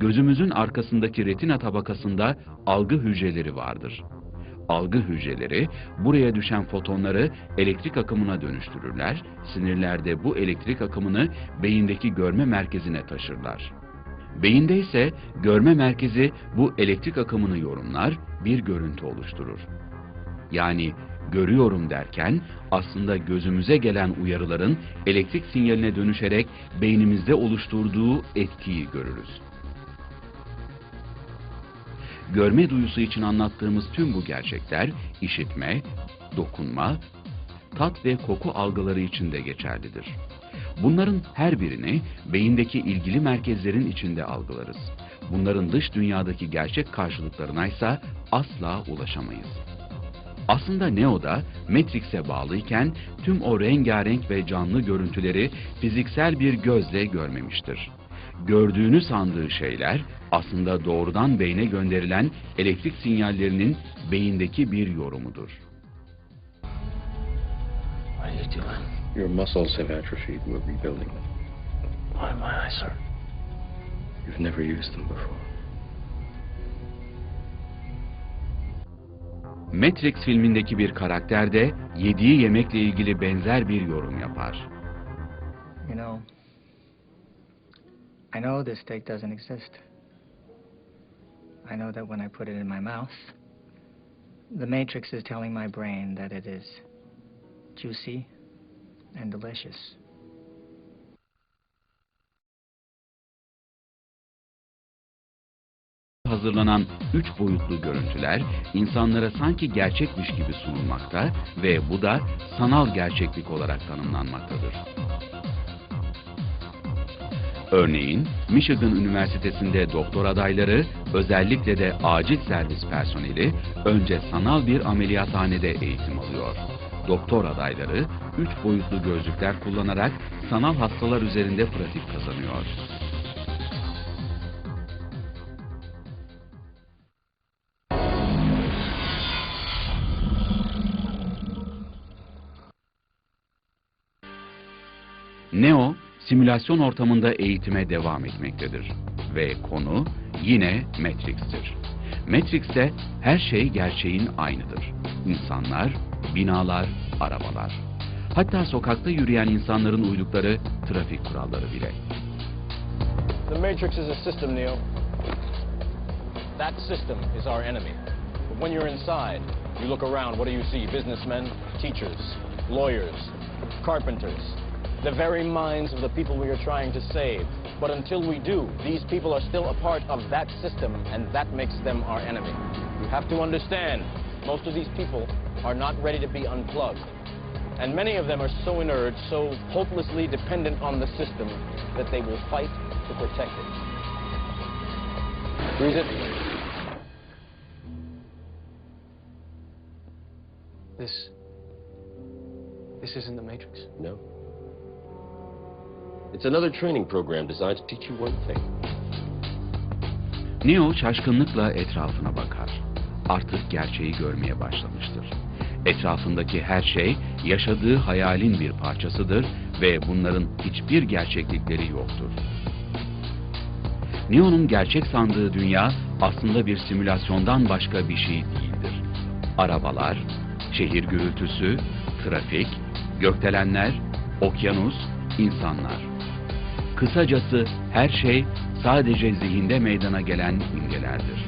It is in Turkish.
gözümüzün arkasındaki retina tabakasında algı hücreleri vardır. Algı hücreleri buraya düşen fotonları elektrik akımına dönüştürürler, sinirlerde bu elektrik akımını beyindeki görme merkezine taşırlar. Beyinde ise görme merkezi bu elektrik akımını yorumlar, bir görüntü oluşturur. Yani görüyorum derken aslında gözümüze gelen uyarıların elektrik sinyaline dönüşerek beynimizde oluşturduğu etkiyi görürüz. Görme duyusu için anlattığımız tüm bu gerçekler işitme, dokunma, tat ve koku algıları için de geçerlidir. Bunların her birini beyindeki ilgili merkezlerin içinde algılarız. Bunların dış dünyadaki gerçek karşılıklarına ise asla ulaşamayız. Aslında Neo'da Matrix'e bağlıyken tüm o rengarenk ve canlı görüntüleri fiziksel bir gözle görmemiştir. Gördüğünü sandığı şeyler aslında doğrudan beyne gönderilen elektrik sinyallerinin beyindeki bir yorumudur. What are you doing? Your muscles have atrophied. We're rebuilding them. Why am I, sir? You've never used them before. Matrix filmindeki bir karakter de yediği yemekle ilgili benzer bir yorum yapar. You know, I know this steak doesn't exist. I know that when I put it in my mouth, the matrix is telling my brain that it is juicy and delicious. hazırlanan üç boyutlu görüntüler insanlara sanki gerçekmiş gibi sunulmakta ve bu da sanal gerçeklik olarak tanımlanmaktadır. Örneğin Michigan Üniversitesi'nde doktor adayları özellikle de acil servis personeli önce sanal bir ameliyathanede eğitim alıyor. Doktor adayları üç boyutlu gözlükler kullanarak sanal hastalar üzerinde pratik kazanıyor. Neo, simülasyon ortamında eğitime devam etmektedir. Ve konu yine Matrix'tir. Matrix'te her şey gerçeğin aynıdır. İnsanlar, binalar, arabalar. Hatta sokakta yürüyen insanların uydukları trafik kuralları bile. The Matrix is a system, Neo. That system is our enemy. But when you're inside, you look around, what do you see? Businessmen, teachers, lawyers, carpenters. The very minds of the people we are trying to save. But until we do, these people are still a part of that system, and that makes them our enemy. You have to understand, most of these people are not ready to be unplugged. And many of them are so inert, so hopelessly dependent on the system, that they will fight to protect it. Freeze it. This. This isn't the Matrix. No. It's another training program designed to teach you one thing. Neo şaşkınlıkla etrafına bakar. Artık gerçeği görmeye başlamıştır. Etrafındaki her şey yaşadığı hayalin bir parçasıdır ve bunların hiçbir gerçeklikleri yoktur. Neo'nun gerçek sandığı dünya aslında bir simülasyondan başka bir şey değildir. Arabalar, şehir gürültüsü, trafik, gökdelenler, okyanus, insanlar. Kısacası her şey sadece zihinde meydana gelen imgelerdir.